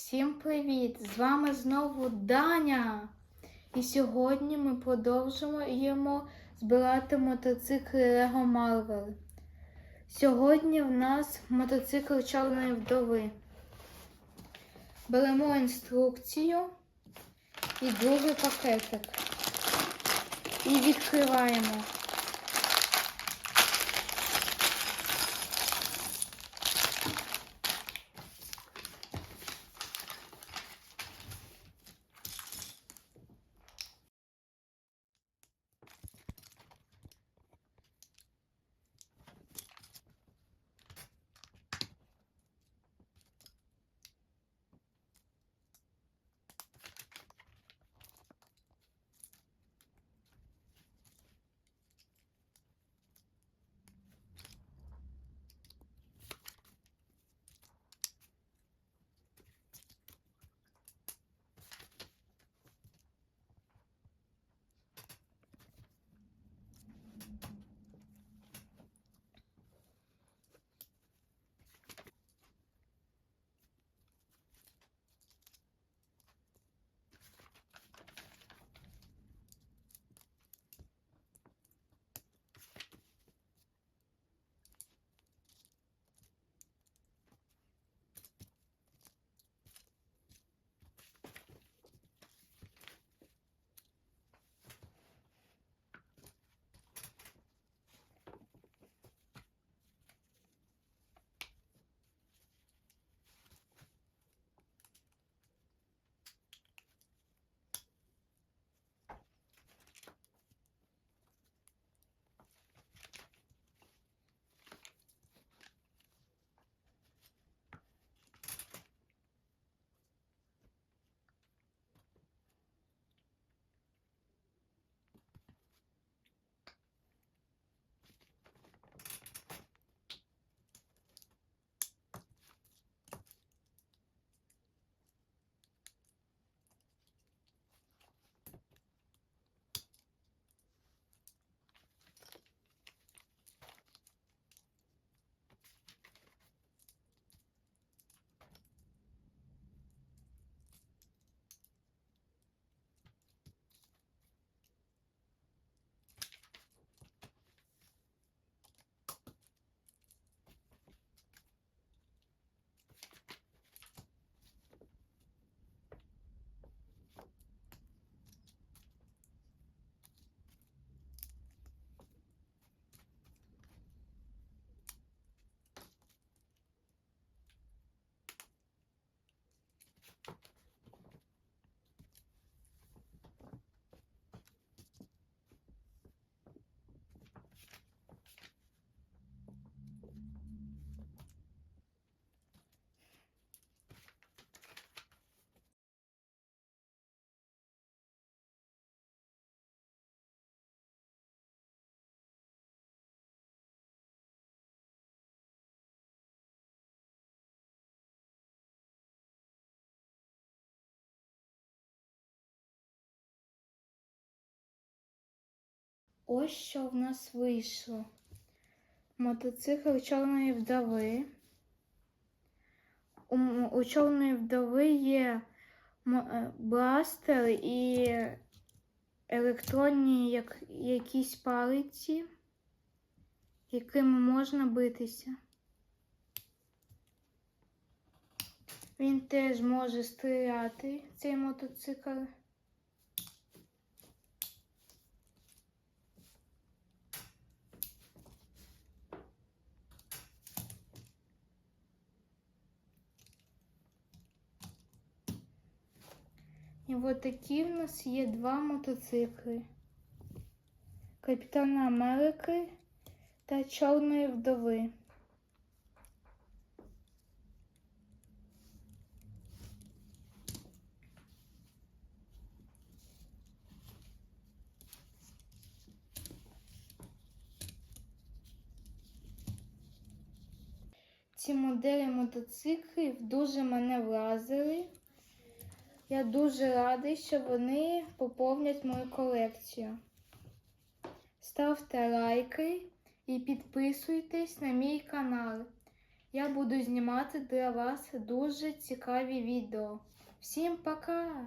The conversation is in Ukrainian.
Всім привіт! З вами знову Даня. І сьогодні ми продовжуємо збирати мотоцикли Lego Marvel. Сьогодні в нас мотоцикл Чорної вдови. Беремо інструкцію і другий пакетик. І відкриваємо. Ось що в нас вийшло. Мотоцикл чорної вдови. У, у чорної вдови є е, бластер і електронні як, якісь палиці, якими можна битися. Він теж може стріляти, цей мотоцикл. І от такі в нас є два мотоцикли. Капітана Америки та Чорної вдови. Ці моделі мотоциклів дуже мене вразили. Я дуже радий, що вони поповнять мою колекцію. Ставте лайки і підписуйтесь на мій канал. Я буду знімати для вас дуже цікаві відео. Всім пока!